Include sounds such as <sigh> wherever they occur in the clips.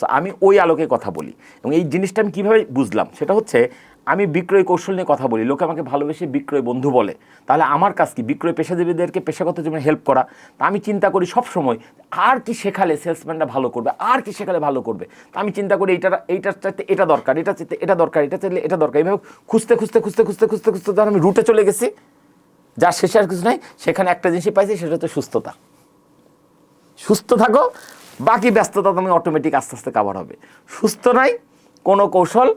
So আমি ওই আলোকে কথা বলি। এবং এই জিনিসটা আমি কীভাবে বুঝলাম? সেটা হচ্ছে, আমি বিক্রয় কৌশল নিয়ে কথা বলি। লোকে আমাকে ভালোবেসে বিক্রয় বন্ধু বলে। তাহলে আমার কাজ কি? বিক্রয় পেশাজীবীদেরকে পেশাগত জীবনে হেল্প করা। তা আমি চিন্তা করি সব সময় আর কি শেখালে সেলসম্যানরা ভালো করবে? আর কি শেখালে ভালো করবে? তা আমি চিন্তা করি এইটা এইটার চাইতে এটা দরকার, এটা চাইতে এটা দরকার, এটা চাইলে এটা দরকার। এইভাবে খুঁজতে খুঁজতে খুঁজতে খুঁজতে খুঁজতে খুঁজতে যখন আমি রুটে চলে গেছি। যার শেষে আর কিছু নাই। সেখানে একটা জিনিসই পাইছি, সেটা হচ্ছে সুস্থতা। সুস্থ থাকো বাকি ব্যস্ততা তুমি অটোমেটিক আস্তে আস্তে কাভার হবে। সুস্থ নাই কোনো কৌশল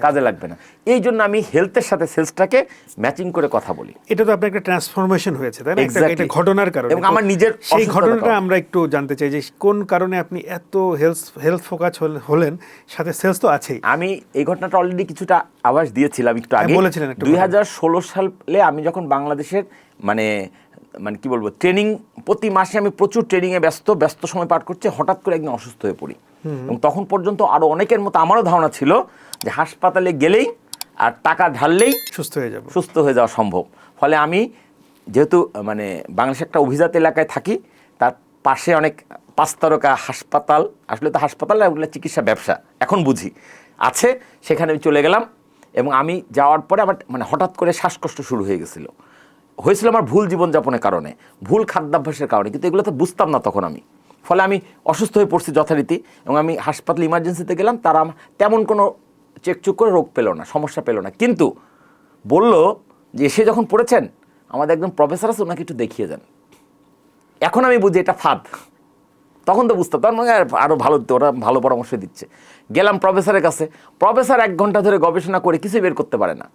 কাজে লাগবে না। এই জন্য আমি হেলথের সাথে সেলসটাকে ম্যাচিং করে কথা বলি। এটা তো আপনার একটা ট্রান্সফরমেশন হয়েছে তাই না? একটা- ঘটনার কারণে। এবং আমার নিজের সেই ঘটনাটা আমরা একটু জানতে চাই যে কোন কারণে আপনি এত হেলথ হেলথ ফোকাস হলেন সাথে সেলস তো আছেই। আমি এই ঘটনাটা অলরেডি কিছুটা আওয়াজ দিয়েছিলাম একটু আগে। হ্যাঁ, বলেছিলেন একটু দুই হাজার ষোলো সালে আমি যখন বাংলাদেশের মানে মানে কি বলব ট্রেনিং প্রতি মাসে আমি প্রচুর ট্রেনিংয়ে ব্যস্ত ব্যস্ত সময় পার করছি হঠাৎ করে একদিন অসুস্থ হয়ে পড়ি। তখন পর্যন্ত আরও অনেকের মতো আমারও ধারণা ছিল যে হাসপাতালে গেলেই আর টাকা ঢাললেই সুস্থ হয়ে যাব। সুস্থ হয়ে যাওয়া সম্ভব। ফলে আমি যেহেতু মানে বাংলাদেশে একটা অভিজাত এলাকায় থাকি তার পাশে অনেক পাঁচ তারকা হাসপাতাল আসলে তো হাসপাতাল ওগুলো চিকিৎসা ব্যবসা এখন বুঝি। আছে সেখানে আমি চলে গেলাম এবং আমি যাওয়ার পরে আমার মানে হঠাৎ করে শ্বাসকষ্ট শুরু হয়ে গেছিল। হয়েছিল আমার ভুল জীবনযাপনের কারণে ভুল খাদ্যাভ্যাসের কারণে কিন্তু এগুলো তো বুঝতাম না তখন আমি। ফলে আমি অসুস্থ হয়ে পড়ছি যথারীতি এবং আমি হাসপাতাল ইমার্জেন্সিতে গেলাম, তারা তেমন কোনো চেকচুক করে রোগ পেল না, সমস্যা পেল না। কিন্তু বলল যে এসে যখন পড়েছেন, আমাদের একদম প্রফেসর আছে ওনাকে একটু দেখিয়ে যান এখন আমি বুঝি এটা ফাঁদ। তখন তো বুঝতাম, তখন আরও ভালো ওরা ভালো পরামর্শ দিচ্ছে। গেলাম প্রফেসরের কাছে। প্রফেসর এক ঘণ্টা ধরে গবেষণা করে কিছুই বের করতে পারে না।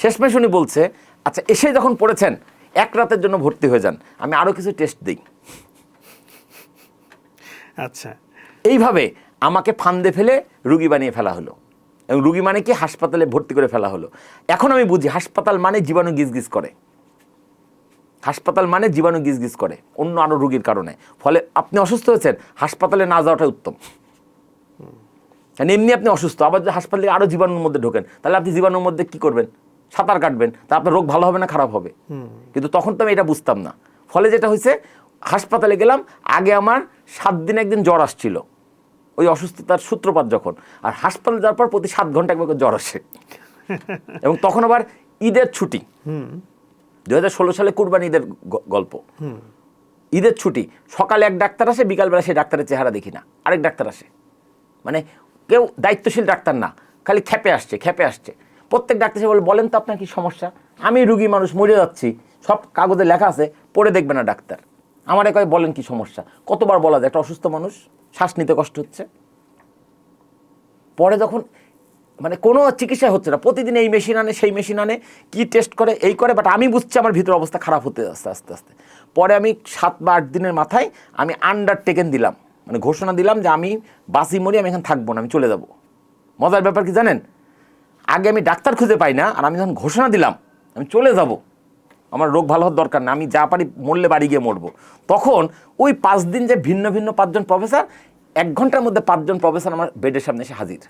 শেষমেশ উনি বলছে আচ্ছা এসে যখন পড়েছেন, এক রাতের জন্য ভর্তি হয়ে যান, আমি আরও কিছু টেস্ট দিই। আচ্ছা। এইভাবে আমাকে ফান্দে ফেলে রুগী বানিয়ে ফেলা হলো। এবং রুগী মানে কি? হাসপাতালে ভর্তি করে ফেলা হলো। এখন আমি বুঝি হাসপাতাল মানে জীবাণু গিজগিজ করে। হাসপাতাল মানে জীবাণু গিজগিজ করে অন্য আরও রুগীর কারণে। ফলে আপনি অসুস্থ হয়েছেন হাসপাতালে না যাওয়াটাই উত্তম। কারণ এমনি আপনি অসুস্থ আবার যদি হাসপাতালে আরও জীবাণুর মধ্যে ঢোকেন তাহলে আপনি জীবাণুর মধ্যে কি করবেন? সাঁতার কাটবেন তা আপনার রোগ ভালো হবে না খারাপ হবে? কিন্তু তখন তো আমি এটা বুঝতাম না। ফলে যেটা হয়েছে হাসপাতালে গেলাম আগে আমার সাত দিন একদিন জ্বর আসছিল। ওই অসুস্থতার সূত্রপাত যখন। আর হাসপাতালে যাওয়ার পর প্রতি সাত ঘণ্টা একবার জ্বর আসে। <laughs> এবং তখন আবার ঈদের ছুটি। দু হাজার ষোলো সালে কুরবানি ঈদের গল্প। ঈদের ছুটি। সকালে এক ডাক্তার আসে বিকালবেলা সেই ডাক্তারের চেহারা দেখি না। আরেক ডাক্তার আসে। মানে কেউ দায়িত্বশীল ডাক্তার না। খালি খেপে আসছে খেপে আসছে। প্রত্যেক ডাক্তার এসে বলে বলেন তো আপনার কি সমস্যা? আমি রুগী মানুষ মরে যাচ্ছি। সব কাগজে লেখা আছে পড়ে দেখবে না ডাক্তার। আমার কয় বলেন কি সমস্যা? কতবার বলা যায়? একটা অসুস্থ মানুষ, শ্বাস নিতে কষ্ট হচ্ছে। পরে যখন মানে কোনো চিকিৎসা হচ্ছে না। প্রতিদিন এই মেশিন আনে, সেই মেশিন আনে, কি টেস্ট করে, এই করে বাট আমি বুঝছি আমার ভিতর অবস্থা খারাপ হতে আস্তে আস্তে আস্তে। পরে আমি সাত বা আট দিনের মাথায় আমি আন্ডারটেকেন দিলাম। মানে ঘোষণা দিলাম যে আমি বাসি মরি, আমি এখানে থাকব না, আমি চলে যাব। মজার ব্যাপার কি জানেন? আগে আমি ডাক্তার খুঁজে পাই না, আর আমি যখন ঘোষণা দিলাম, আমি চলে যাব। আমার রোগ ভালো হওয়ার দরকার না, আমি যা পারি মরলে বাড়ি গিয়ে মরবো। তখন ওই পাঁচ দিন যে ভিন্ন ভিন্ন পাঁচজন প্রফেসর এক ঘণ্টার মধ্যে পাঁচজন প্রফেসর আমার বেডের সামনে এসে হাজির।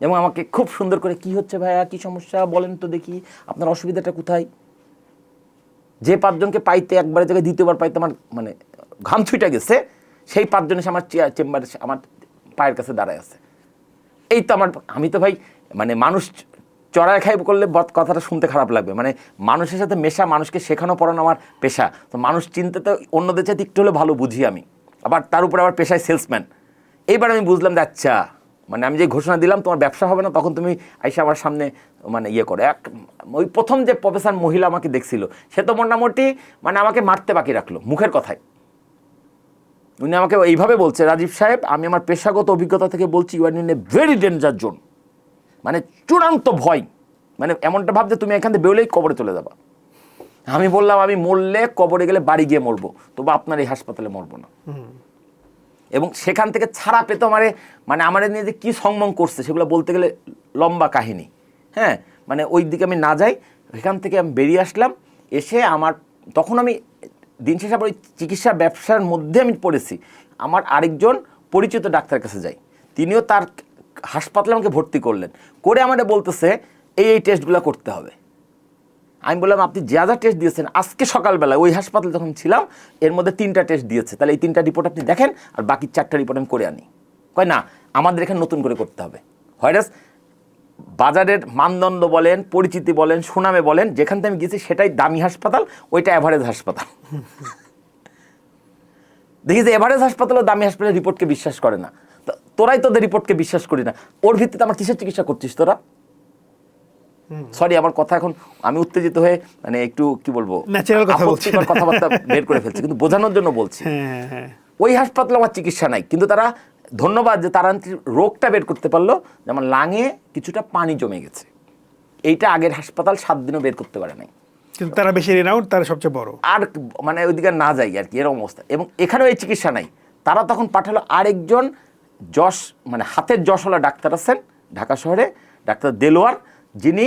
এবং আমাকে খুব সুন্দর করে, কি হচ্ছে ভাইয়া? কি সমস্যা? বলেন তো দেখি, আপনার অসুবিধাটা কোথায়? যে পাঁচজনকে পাইতে, একবারে জায়গায় দ্বিতীয়বার পাইতে আমার মানে ঘাম ছুটে গেছে, সেই পাঁচজন এসে আমার চেয়ার চেম্বারে আমার পায়ের কাছে দাঁড়ায় আছে। এই তো আমার, আমি তো ভাই মানে মানুষ চড়াই খাই করলে কথাটা শুনতে খারাপ লাগবে। মানে মানুষের সাথে মেশা, মানুষকে শেখানো, পড়ানো আমার পেশা। তো মানুষ চিনতে তো অন্যদের চাইতে একটু হলে ভালো বুঝি আমি। আবার তার উপরে আবার পেশায় সেলসম্যান এইবার আমি বুঝলাম যে আচ্ছা মানে আমি যে ঘোষণা দিলাম তোমার ব্যবসা হবে না, তখন তুমি আইসা আমার সামনে মানে ইয়ে করে। এক, ওই প্রথম যে প্রফেসর মহিলা আমাকে দেখছিল, সে তো মোটামুটি মানে আমাকে মারতে বাকি রাখল, মুখের কথায়। উনি আমাকে এইভাবে বলছে, রাজীব সাহেব, আমি আমার পেশাগত অভিজ্ঞতা থেকে বলছি you are in a very danger zone মানে চূড়ান্ত ভয়। মানে এমনটা ভাব যে তুমি এখান থেকে বেরোলেই কবরে চলে যাবা। আমি বললাম, আমি মরলে কবরে গেলে বাড়ি গিয়ে মরবো তবু আপনার এই হাসপাতালে মরবো না। এবং সেখান থেকে ছাড়া পেতো আমারে মানে আমার নিয়ে যে কী সংমং করছে, সেগুলো বলতে গেলে লম্বা কাহিনী। হ্যাঁ মানে ওই দিকে আমি না যাই, সেখান থেকে আমি বেরিয়ে আসলাম, এসে আমার, তখন আমি দিন শেষে ওই চিকিৎসা ব্যবসার মধ্যে আমি পড়েছি। আমার আরেকজন পরিচিত ডাক্তারের কাছে যাই, তিনিও তার হাসপাতালে আমাকে ভর্তি করলেন। করে আমাদের বলতেছে এই এই টেস্টগুলো করতে হবে। আমি বললাম, আপনি যা যা টেস্ট দিয়েছেন, আজকে সকালবেলা ওই হাসপাতালে যখন ছিলাম, এর মধ্যে তিনটা টেস্ট দিয়েছে। তাহলে এই তিনটা রিপোর্ট আপনি দেখেন, আর বাকি চারটা রিপোর্ট আমি করে আনি। কয়, না, আমাদের এখানে নতুন করে করতে হবে। হোয়াইরাস বাজারের মানদণ্ড বলেন, পরিচিতি বলেন, সুনামে বলেন, যেখান থেকে আমি গেছি সেটাই দামি হাসপাতাল, ওইটা অ্যাভারেজ হাসপাতাল। <laughs> দেখি যে এভারেজ হাসপাতালও দামি হাসপাতালের রিপোর্টকে বিশ্বাস করে না। তোরাই তোদের রিপোর্টকে বিশ্বাস করি না। ওর ভিত্তিতে আমার কিসের চিকিৎসা করছিস তোরা? সরি আমার কথা এখন আমি উত্তেজিত হয়ে মানে একটু কি বলব? Natural কথা বলছি। কথাবার্তা বের করে ফেলছি কিন্তু বোঝানোর জন্য বলছি। হ্যাঁ হ্যাঁ হ্যাঁ। ওই হাসপাতালে আমার চিকিৎসা নাই কিন্তু তারা ধন্যবাদ যে তারা রোগটা বের করতে পারল যে আমার লাঙে কিছুটা পানি জমে গেছে। এইটা আগের হাসপাতাল সাত দিনও বের করতে পারে নাই। কিন্তু তারা বেশি রেনাউন্ড তারা সবচেয়ে বড়। আর মানে ওইদিকে না যাই আর কি এরকম অবস্থা। এবং এখানেও এই চিকিৎসা নাই। তারা তখন পাঠালো আরেকজন যশ মানে হাতের যশওয়ালা ডাক্তার আছেন ঢাকা শহরে ডাক্তার দেলোয়ার। যিনি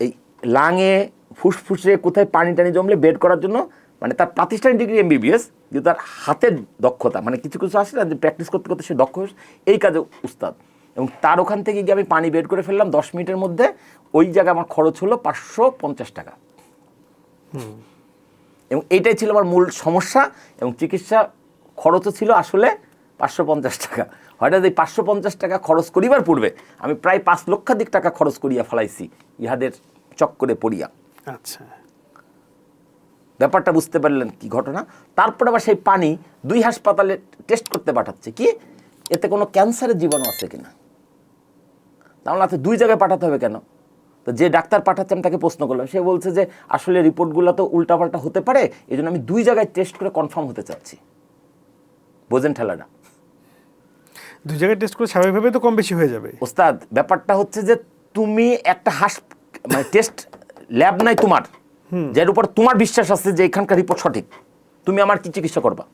এই লাঙে ফুসফুসে কোথায় পানি টানি জমলে বেড করার জন্য মানে তার প্রাতিষ্ঠানিক ডিগ্রি এমবিবিএস কিন্তু তার হাতের দক্ষতা মানে কিছু কিছু আসে না যে প্র্যাকটিস করতে করতে সে দক্ষ এই কাজে উস্তাদ। এবং তার ওখান থেকে গিয়ে আমি পানি বের করে ফেললাম দশ মিনিটের মধ্যে ওই জায়গায় আমার খরচ হলো পাঁচশো পঞ্চাশ টাকা। এবং এইটাই ছিল আমার মূল সমস্যা এবং চিকিৎসা খরচও ছিল আসলে পাঁচশো পঞ্চাশ টাকা। হঠাৎ এই পাঁচশো পঞ্চাশ টাকা খরচ করিবার পূর্বে আমি প্রায় পাঁচ লক্ষাধিক টাকা খরচ করিয়া ফেলাইছি ইহাদের চক্করে পড়িয়া। আচ্ছা। ব্যাপারটা বুঝতে পারলেন কি ঘটনা? তারপরে আবার সেই পানি দুই হাসপাতালে টেস্ট করতে পাঠাচ্ছে। কি? এতে কোনো ক্যান্সারের জীবাণু আছে কিনা? তাহলে আছে দুই জায়গায় পাঠাতে হবে কেন? তো যে ডাক্তার পাঠাচ্ছে আমি তাকে প্রশ্ন করলাম। সে বলছে যে আসলে রিপোর্টগুলো তো উল্টাপাল্টা হতে পারে এই জন্য আমি দুই জায়গায় টেস্ট করে কনফার্ম হতে চাচ্ছি। বোঝেন ঠেলাটা দুই জায়গায় টেস্ট করে স্বাভাবিকভাবে তো কম বেশি হয়ে যাবে। ওস্তাদ ব্যাপারটা হচ্ছে যে তুমি একটা হাস মানে টেস্ট ল্যাব নাই তোমার যার উপর তোমার বিশ্বাস আছে যে এখানকার রিপোর্ট সঠিক। তুমি আমার কি চিকিৎসা করবা?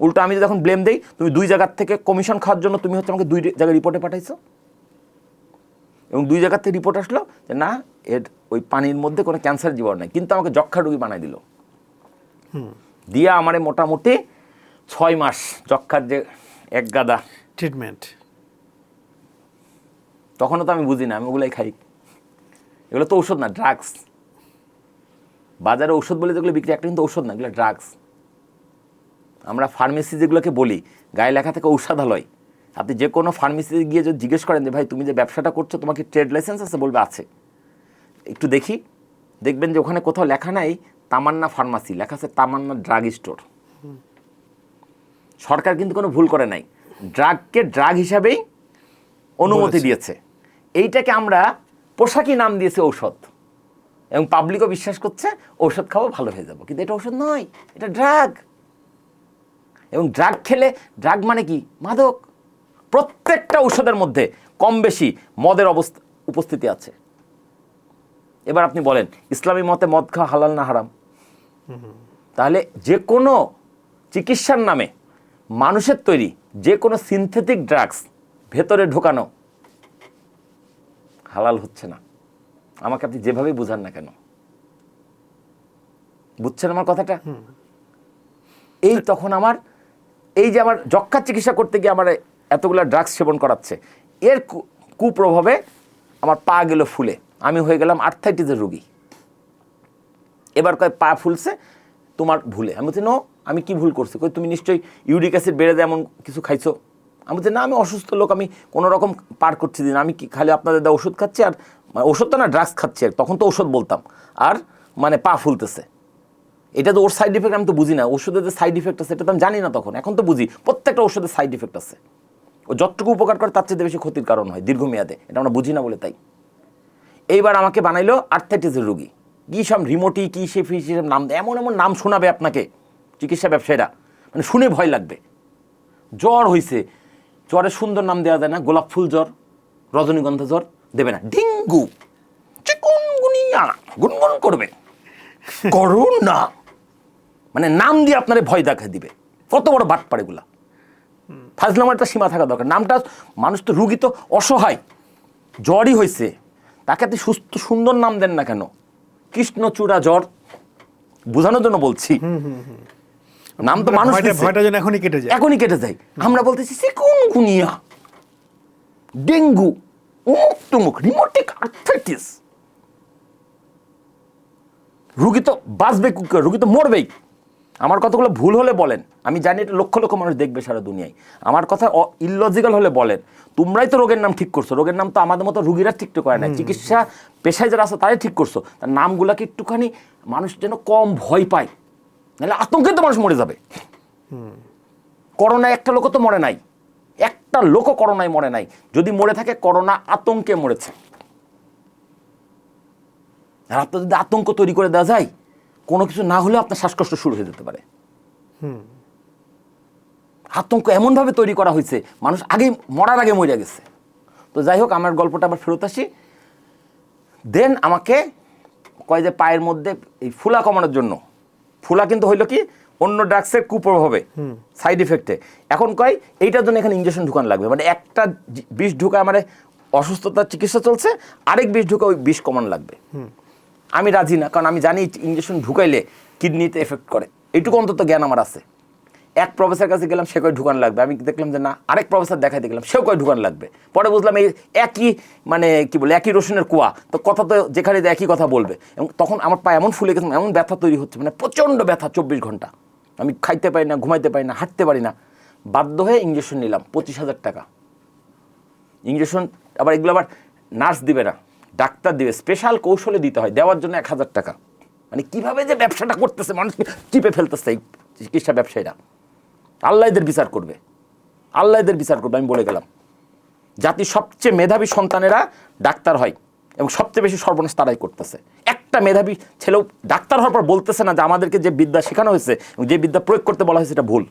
উল্টো আমি যদি এখন ব্লেম দেই তুমি দুই জায়গার থেকে কমিশন খাওয়ার জন্য তুমি হচ্ছে আমাকে দুই জায়গায় রিপোর্টে পাঠাইছো। এবং দুই জায়গার থেকে রিপোর্ট আসলো যে না এর ওই পানির মধ্যে কোনো ক্যান্সার জীবাণু নাই। কিন্তু আমাকে যক্ষা রোগী বানাই দিল। দিয়া আমারে মোটামুটি ছয় মাস যক্ষার যে এক গাদা। ট্রিটমেন্ট তখনও তো আমি বুঝি না আমি ওগুলাই খাই। এগুলো তো ঔষধ না ড্রাগস বাজারে ঔষধ বলে যেগুলো বিক্রি একটা কিন্তু ঔষধ না এগুলো ড্রাগস আমরা ফার্মেসি যেগুলোকে বলি গায়ে লেখা থেকে ঔষধালয়। আপনি যে কোনো ফার্মেসিতে গিয়ে যদি জিজ্ঞেস করেন যে ভাই তুমি যে ব্যবসাটা করছ তোমাকে ট্রেড লাইসেন্স আছে? বলবে আছে। একটু দেখি। দেখবেন যে ওখানে কোথাও লেখা নাই তামান্না ফার্মাসি লেখা আছে তামান্না ড্রাগ স্টোর সরকার কিন্তু কোনো ভুল করে নাই। ড্রাগকে ড্রাগ হিসাবেই অনুমতি দিয়েছে। এইটাকে আমরা পোশাকি নাম দিয়েছে ঔষধ। এবং পাবলিকও বিশ্বাস করছে ঔষধ খাব ভালো হয়ে যাব। কিন্তু এটা ঔষধ নয় এটা ড্রাগ এবং ড্রাগ খেলে ড্রাগ মানে কি? মাদক। প্রত্যেকটা ঔষধের মধ্যে কম বেশি মদের অবস্থা উপস্থিতি আছে। এবার আপনি বলেন ইসলামী মতে মদ খাওয়া হালাল না হারাম? তাহলে যে কোনো চিকিৎসার নামে মানুষের তৈরি যে কোনো সিনথেটিক ড্রাগস ভেতরে ঢোকানো হালাল হচ্ছে না। আমাকে আপনি যেভাবেই বুঝান না কেন। বুঝছেন আমার কথাটা? এই তখন আমার এই যে আমার যক্ষার চিকিৎসা করতে গিয়ে আমার এতগুলো ড্রাগস সেবন করাচ্ছে এর কুপ্রভাবে আমার পা গেল ফুলে। আমি হয়ে গেলাম আর্থাইটিসের রুগী। এবার কয় পা ফুলছে তোমার ভুলে। আমি বলছি, নো, আমি কি ভুল করছি? কই, তুমি নিশ্চয়ই ইউরিক অ্যাসিড বেড়ে দেয় এমন কিছু খাইছো? আমি বলছি, না, আমি অসুস্থ লোক, আমি কোনো রকম পার করছি দিন আমি কি খালি আপনাদের দেওয়া ওষুধ খাচ্ছি আর মানে ওষুধ তো না ড্রাগস খাচ্ছি আর, তখন তো ওষুধ বলতাম। আর মানে পা ফুলতেছে। এটা তো ওর সাইড ইফেক্ট, আমি তো বুঝি না। ওষুধের যে সাইড ইফেক্ট আছে, এটা তো আমি জানি না তখন। এখন তো বুঝি, প্রত্যেকটা ওষুধের সাইড ইফেক্ট আছে। ও যতটুকু উপকার করে, তার চেয়ে বেশি ক্ষতির কারণ হয়, দীর্ঘমেয়াদে। এটা আমরা বুঝি না বলে তাই। এইবার আমাকে বানাইলো আর্থাইটিসের রুগী। কী সব রিমোটি কী সে ফি সব নাম, এমন এমন নাম শোনাবে আপনাকে, চিকিৎসা ব্যবসায়ীরা। মানে শুনে ভয় লাগবে। জ্বর হইছে। জ্বরের সুন্দর নাম দেওয়া যায় না, গোলাপ ফুল জ্বর, রজনীগন্ধা জ্বর, দেবে না। ডেঙ্গু গুনগুন করবে। না মানে নাম দিয়ে আপনারে ভয় দেখা দিবে। কত বড় বাট পারে এগুলা। ফাজলামার একটা সীমা থাকা দরকার। নামটা, মানুষ তো রুগী তো অসহায়। জ্বরই হয়েছে তাকে আপনি সুস্থ, সুন্দর নাম দেন না কেন? কৃষ্ণচূড়া জ্বর বোঝানোর জন্য বলছি। নাম তো মানুষ ভয়টা যেন এখনই কেটে যায়। এখনই কেটে যায়। আমরা বলতেছি চিকুনগুনিয়া ডেঙ্গু উমুক তুমুক রিমোটিক আর্থাইটিস রুগী তো বাঁচবে রুগী তো মরবেই। আমার কথাগুলো ভুল হলে বলেন। আমি জানি এটা লক্ষ লক্ষ মানুষ দেখবে সারা দুনিয়ায়। আমার কথা ইললজিক্যাল হলে বলেন। তোমরাই তো রোগের নাম ঠিক করছ। রোগের নাম তো আমাদের মতো রুগীরা ঠিক করে না চিকিৎসা পেশায় যারা আছে তারাই ঠিক করছ। তার নামগুলাকে একটুখানি মানুষ যেন কম ভয় পায়। নাহলে আতঙ্কে তো মানুষ মরে যাবে। করোনায় একটা লোক তো মরে নাই। একটা লোকও করোনায় মরে নাই। যদি মরে থাকে করোনা আতঙ্কে মরেছে। আর আপনার যদি আতঙ্ক তৈরি করে দেওয়া যায় কোনো কিছু না হলেও আপনার শ্বাসকষ্ট শুরু হয়ে যেতে পারে। আতঙ্ক এমনভাবে তৈরি করা হয়েছে মানুষ আগেই মরার আগে মরে গেছে। তো যাই হোক আমার গল্পটা আবার ফেরত আসি। দেন আমাকে কয় যে পায়ের মধ্যে এই ফুলা কমানোর জন্য। ফুলা কিন্তু হইল কি অন্য ড্রাগসের কুপ্রভাবে সাইড ইফেক্টে এখন কয় এইটার জন্য এখানে ইঞ্জেকশন ঢুকানো লাগবে। মানে একটা বিষ ঢুকা মানে অসুস্থতার চিকিৎসা চলছে আরেক বিষ ঢুকা ওই বিষ কমানো লাগবে। আমি রাজি না, কারণ আমি জানি ইঞ্জেকশন ঢুকাইলে কিডনিতে এফেক্ট করে। এটুকু অন্তত জ্ঞান আমার আছে। এক প্রফেসর কাছে গেলাম, সে কয় ঢুকান লাগবে। আমি দেখলাম যে না, আরেক প্রফেসর দেখাই দেখলাম, সেও কয় ঢুকান লাগবে। পরে বুঝলাম এই একই মানে কি বলে, একই রসুনের কুয়া। তো কথা তো যেখানে একই কথা বলবে। এবং তখন আমার পায়ে এমন ফুলে গেছে, এমন ব্যথা তৈরি হচ্ছে মানে প্রচণ্ড ব্যথা, চব্বিশ ঘণ্টা। আমি খাইতে পারি না, ঘুমাইতে পারি না, হাঁটতে পারি না। বাধ্য হয়ে ইঞ্জেকশন নিলাম, পঁচিশ হাজার টাকা। ইঞ্জেকশন আবার এগুলো আবার নার্স দিবে না। ডাক্তার দিবে স্পেশাল কৌশলে দিতে হয়, দেওয়ার জন্য এক হাজার টাকা। মানে কীভাবে যে ব্যবসাটা করতেছে মানুষকে চিপে ফেলতেছে এই চিকিৎসা ব্যবসায়ীরা। আল্লাহ এদের বিচার করবে। আল্লাহ এদের বিচার করবে, আমি বলে গেলাম। জাতির সবচেয়ে মেধাবী সন্তানেরা ডাক্তার হয়, এবং সবচেয়ে বেশি সর্বনাশ তারাই করতেছে। একটা মেধাবী ছেলেও ডাক্তার হওয়ার পর বলতেছে না যে আমাদেরকে যে বিদ্যা শেখানো হয়েছে, এবং যে বিদ্যা প্রয়োগ করতে বলা হয়েছে, এটা ভুল।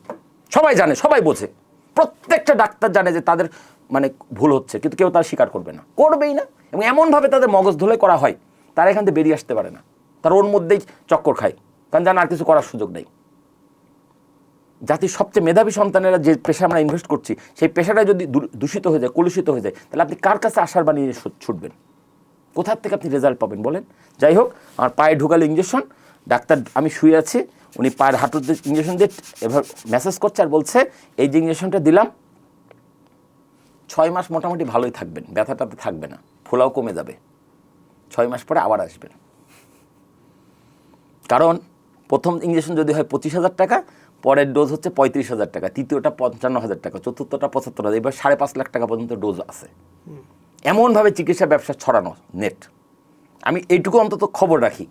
সবাই জানে, সবাই বোঝে। প্রত্যেকটা ডাক্তার জানে যে তাদের মানে ভুল হচ্ছে, কিন্তু কেউ তার স্বীকার করবে না। করবেই না। এবং এমনভাবে তাদের মগজ ধুলে করা হয়, তারা এখান থেকে বেরিয়ে আসতে পারে না। তারা ওর মধ্যেই চক্কর খায়। কারণ জানা আর কিছু করার সুযোগ নেই। জাতির সবচেয়ে মেধাবী সন্তানেরা যে পেশা আমরা ইনভেস্ট করছি, সেই পেশাটা যদি দূষিত হয়ে যায়, কলুষিত হয়ে যায়, তাহলে আপনি কার কাছে আশার বানিয়ে ছুটবেন? কোথার থেকে আপনি রেজাল্ট পাবেন বলেন? যাই হোক, আমার পায়ে ঢুকালো ইঞ্জেকশন ডাক্তার, আমি শুয়ে আছি। উনি পায়ের হাঁটুতে ইঞ্জেকশন দিয়ে এবার মেসেজ করছে আর বলছে, এই যে ইঞ্জেকশনটা দিলাম ছয় মাস মোটামুটি ভালোই থাকবেন ব্যথাটাতে থাকবে না ফোলাও কমে যাবে। ছয় মাস পরে আবার আসবেন। কারণ প্রথম ইঞ্জেকশন যদি হয় পঁচিশ হাজার টাকা পরের ডোজ হচ্ছে পঁয়ত্রিশ হাজার টাকা তৃতীয়টা পঞ্চান্ন হাজার টাকা চতুর্থটা পঁচাত্তর হাজার এবার সাড়ে পাঁচ লাখ টাকা পর্যন্ত ডোজ আছে। এমনভাবে চিকিৎসা ব্যবসা ছড়ানো নেট আমি এইটুকু অন্তত খবর রাখি।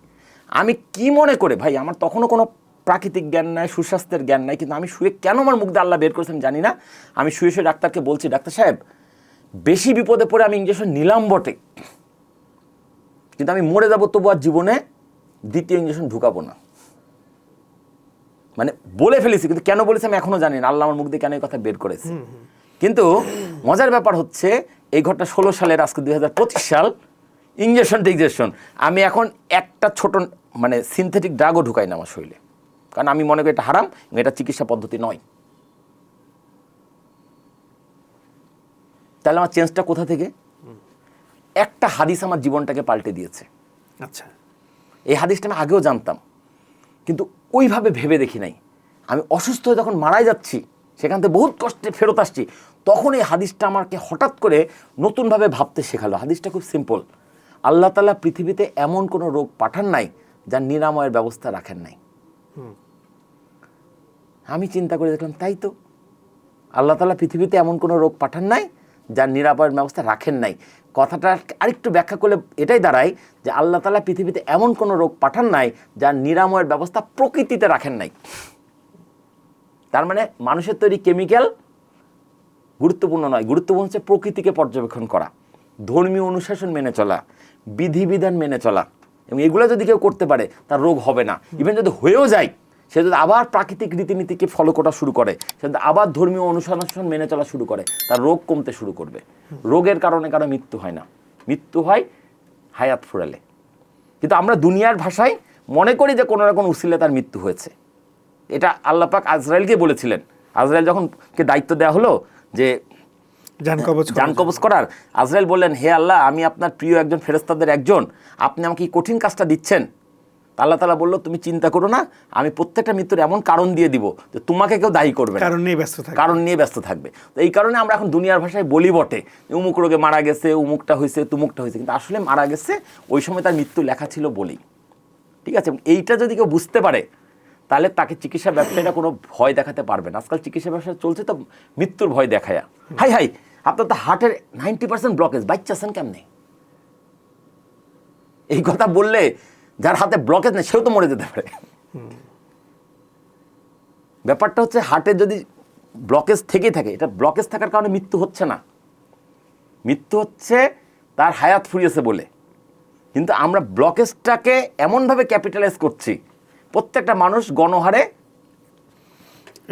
আমি কি মনে করে ভাই আমার তখনও কোনো প্রাকৃতিক জ্ঞান নাই সুস্বাস্থ্যের জ্ঞান নাই কিন্তু আমি শুয়ে কেন আমার মুখ দিয়ে আল্লাহ বের করেছেন জানি না। আমি শুয়ে শুয়ে ডাক্তারকে বলছি ডাক্তার সাহেব বেশি বিপদে পড়ে আমি ইঞ্জেকশন নিলাম বটে। কিন্তু আমি মরে যাব তবু আর জীবনে দ্বিতীয় ইঞ্জেকশন ঢুকাবো না। মানে বলে ফেলেছি কিন্তু কেন বলেছি আমি এখনও জানি না। আল্লাহ আমার মুখ দিয়ে কেন এই কথা বের করেছে? কিন্তু মজার ব্যাপার হচ্ছে এই ঘটনা ষোলো সালের আজকে দুই হাজার পঁচিশ সাল ইঞ্জেকশন টিঞ্জেকশন আমি এখন একটা ছোট মানে সিনথেটিক ড্রাগও ঢুকাই না আমার শরীরে। কারণ আমি মনে করি এটা হারাম এটা চিকিৎসা পদ্ধতি নয়। তাহলে আমার চেঞ্জটা কোথা থেকে? একটা হাদিস আমার জীবনটাকে পাল্টে দিয়েছে। আচ্ছা। এই হাদিসটা আমি আগেও জানতাম কিন্তু ওইভাবে ভেবে দেখি নাই। আমি অসুস্থ হয়ে যখন মারাই যাচ্ছি সেখান থেকে বহুত কষ্টে ফেরত আসছি। তখন এই হাদিসটা আমাকে হঠাৎ করে নতুনভাবে ভাবতে শেখালো। হাদিসটা খুব সিম্পল আল্লাহ তালা পৃথিবীতে এমন কোনো রোগ পাঠান নাই যার নিরাময়ের ব্যবস্থা রাখেন নাই। আমি চিন্তা করে দেখলাম, তাই তো। আল্লাহ তালা পৃথিবীতে এমন কোনো রোগ পাঠান নাই, যার নিরাপয়ের ব্যবস্থা রাখেন নাই। কথাটা আরেকটু ব্যাখ্যা করলে এটাই দাঁড়ায় যে আল্লাহ তালা পৃথিবীতে এমন কোনো রোগ পাঠান নাই, যার নিরাময়ের ব্যবস্থা প্রকৃতিতে রাখেন নাই। তার মানে মানুষের তৈরি কেমিক্যাল গুরুত্বপূর্ণ নয়। গুরুত্বপূর্ণ হচ্ছে প্রকৃতিকে পর্যবেক্ষণ করা, ধর্মীয় অনুশাসন মেনে চলা, বিধিবিধান মেনে চলা। এবং এগুলো যদি কেউ করতে পারে, তার রোগ হবে না। ইভেন যদি হয়েও যায় সে যদি আবার প্রাকৃতিক রীতিনীতিকে ফলো করা শুরু করে সে যদি আবার ধর্মীয় অনুশাসন মেনে চলা শুরু করে তার রোগ কমতে শুরু করবে। রোগের কারণে কারও মৃত্যু হয় না। মৃত্যু হয় হায়াত ফুরালে। কিন্তু আমরা দুনিয়ার ভাষায় মনে করি যে কোনো না কোনো উসিলে তার মৃত্যু হয়েছে। এটা আল্লাপাক আজরায়েলকে বলেছিলেন। আজরায়েল যখন কে দায়িত্ব দেওয়া হলো যে জান কবচ কবজ করার আজরাইল বললেন হে আল্লাহ আমি আপনার প্রিয় একজন ফেরেস্তাদের একজন। আপনি আমাকে কঠিন কাজটা দিচ্ছেন। তা আল্লাহ তালা বলল তুমি চিন্তা করো না আমি প্রত্যেকটা মৃত্যুর এমন কারণ দিয়ে দিব যে তোমাকে কেউ দায়ী করবে কারণ নিয়ে ব্যস্ত থাকে কারণ নিয়ে ব্যস্ত থাকবে। তো এই কারণে আমরা এখন দুনিয়ার ভাষায় বলি বটে উমুক রোগে মারা গেছে উমুকটা হয়েছে তুমুকটা হয়েছে। কিন্তু আসলে মারা গেছে ওই সময় তার মৃত্যু লেখা ছিল বলেই। ঠিক আছে? এইটা যদি কেউ বুঝতে পারে তাহলে তাকে চিকিৎসা ব্যবসায়ীরা কোনো ভয় দেখাতে পারবে না। আজকাল চিকিৎসা ব্যবসা চলছে তো মৃত্যুর ভয় দেখায়া। হাই হাই আপনার তো হার্টের নাইনটি পার্সেন্ট ব্লকেজ বাচ্চাছেন কেমনে? এই কথা বললে যার হাতে ব্লকেজ নেই সেও তো মরে যেতে পারে। ব্যাপারটা হচ্ছে হার্টে যদি ব্লকেজ থেকেই থাকে এটা ব্লকেজ থাকার কারণে মৃত্যু হচ্ছে না। মৃত্যু হচ্ছে তার হায়াত ফুরিয়েছে বলে। কিন্তু আমরা ব্লকেজটাকে এমনভাবে ক্যাপিটালাইজ করছি প্রত্যেকটা মানুষ গণহারে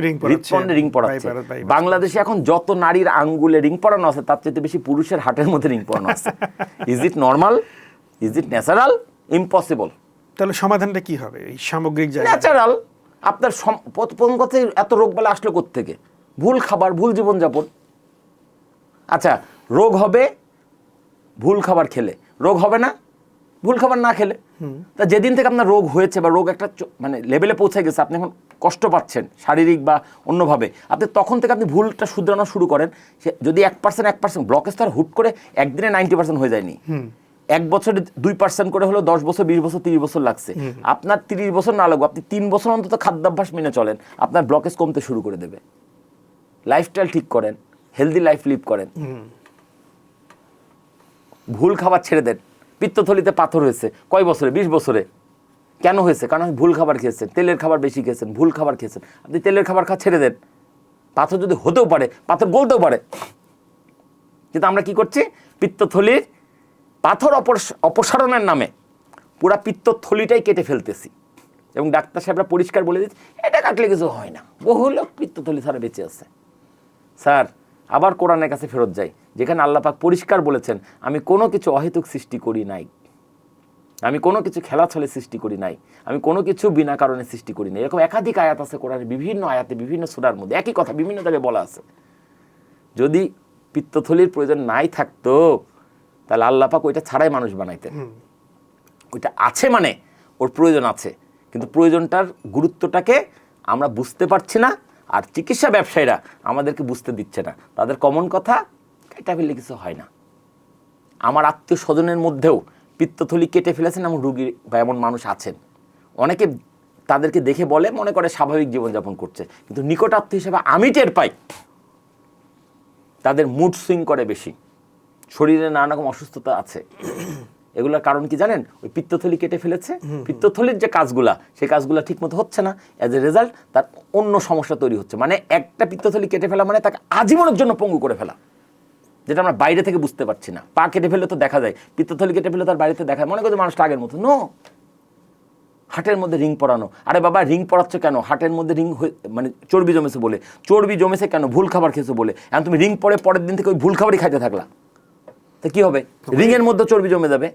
রিং হৃৎপণ্ডে রিং পড়াচ্ছে বাংলাদেশে এখন যত নারীর আঙ্গুলে রিং পড়ানো আছে তার চাইতে বেশি পুরুষের হাটের মধ্যে রিং পড়ানো আছে। Is it normal is it natural impossible তাহলে সমাধানটা কি হবে? এই সামগ্রিক জায়গা? ন্যাচারাল আপনার প্রথম কথা এত রোগ বেলা আসলো থেকে ভুল খাবার ভুল জীবনযাপন। আচ্ছা রোগ হবে ভুল খাবার খেলে। রোগ হবে না ভুল খাবার না খেলে। তা যেদিন থেকে আপনার রোগ হয়েছে বা রোগ একটা মানে লেভেলে পৌঁছে গেছে আপনি এখন কষ্ট পাচ্ছেন শারীরিক বা অন্যভাবে। আপনি তখন থেকে আপনি ভুলটা শুধরানো শুরু করেন। সে যদি এক পার্সেন্ট এক পার্সেন্ট ব্লকেজ তো আর হুট করে একদিনে নাইনটি পার্সেন্ট হয়ে যায়নি। এক বছরে দুই পার্সেন্ট করে হলো দশ বছর বিশ বছর তিরিশ বছর লাগছে। আপনার তিরিশ বছর না লাগবে আপনি তিন বছর অন্তত খাদ্যাভ্যাস মেনে চলেন। আপনার ব্লকেজ কমতে শুরু করে দেবে। লাইফস্টাইল ঠিক করেন হেলদি লাইফ লিভ করেন। ভুল খাবার ছেড়ে দেন। পিত্তথলিতে পাথর হয়েছে। কয় বছরে? বিশ বছরে। কেন হয়েছে? কারণ আপনি ভুল খাবার খেয়েছেন। তেলের খাবার বেশি খেয়েছেন ভুল খাবার খেয়েছেন। আপনি তেলের খাবার খাওয়া ছেড়ে দেন। পাথর যদি হতেও পারে পাথর গলতেও পারে। কিন্তু আমরা কি করছি? পিত্তথলির পাথর অপস- অপসারণের নামে পুরা পিত্তথলিটাই কেটে ফেলতেছি। এবং ডাক্তার সাহেবরা পরিষ্কার বলে দিচ্ছে, এটা কাটলে কিছু হয় না। বহু লোক পিত্তথলি ছাড়া বেঁচে আছে। স্যার, আবার কোরআনের কাছে ফেরত যাই, যেখানে আল্লাহ পাক পরিষ্কার বলেছেন, আমি কোনো কিছু অহেতুক সৃষ্টি করি নাই। আমি কোনো কিছু খেলা ছলে সৃষ্টি করি নাই। আমি কোনো কিছু বিনা কারণে সৃষ্টি করি নাই। এরকম একাধিক আয়াত আছে কোরআনের বিভিন্ন আয়াতে, বিভিন্ন সুরার মধ্যে। একই কথা, বিভিন্ন জায়গায় বলা আছে। যদি পিত্তথলির প্রয়োজন নাই থাকতো তাহলে আল্লাহ পাক ওইটা ছাড়াই মানুষ বানাইতেন। ওইটা আছে মানে ওর প্রয়োজন আছে। কিন্তু প্রয়োজনটার গুরুত্বটাকে আমরা বুঝতে পারছি না আর চিকিৎসা ব্যবসায়ীরা আমাদেরকে বুঝতে দিচ্ছে না। তাদের কমন কথা এটা ফেললে কিছু হয় না। আমার আত্মীয় স্বজনের মধ্যেও পিত্তথলি কেটে ফেলেছেন এমন রুগী বা এমন মানুষ আছেন। অনেকে তাদেরকে দেখে বলে মনে করে স্বাভাবিক জীবনযাপন করছে। কিন্তু নিকট আত্মীয় হিসেবে আমি টের পাই তাদের মুড সুইং করে বেশি। শরীরে নানা রকম অসুস্থতা আছে। এগুলোর কারণ কি জানেন? ওই পিত্তথলি কেটে ফেলেছে। পিত্তথলির যে কাজগুলা সেই কাজগুলো ঠিকমতো হচ্ছে না। অ্যাজ এ রেজাল্ট তার অন্য সমস্যা তৈরি হচ্ছে। মানে একটা পিত্তথলি কেটে ফেলা মানে তাকে আজীবনের জন্য পঙ্গু করে ফেলা। যেটা আমরা বাইরে থেকে বুঝতে পারছি না। পা কেটে ফেলে তো দেখা যায়। পিত্তথলি কেটে ফেলে তার বাড়িতে দেখা মনে করছে মানুষটা আগের মতো। নো! হাটের মধ্যে রিং পরানো। আরে বাবা রিং পরাচ্ছ কেন? হাটের মধ্যে রিং মানে চর্বি জমেছে বলে। চর্বি জমেছে কেন? ভুল খাবার খেয়েছো বলে। এখন তুমি রিং পরে পরের দিন থেকে ওই ভুল খাবারই খাইতে থাকলা। তা কি হবে? রিং এর মধ্যে চর্বি জমে যাবে।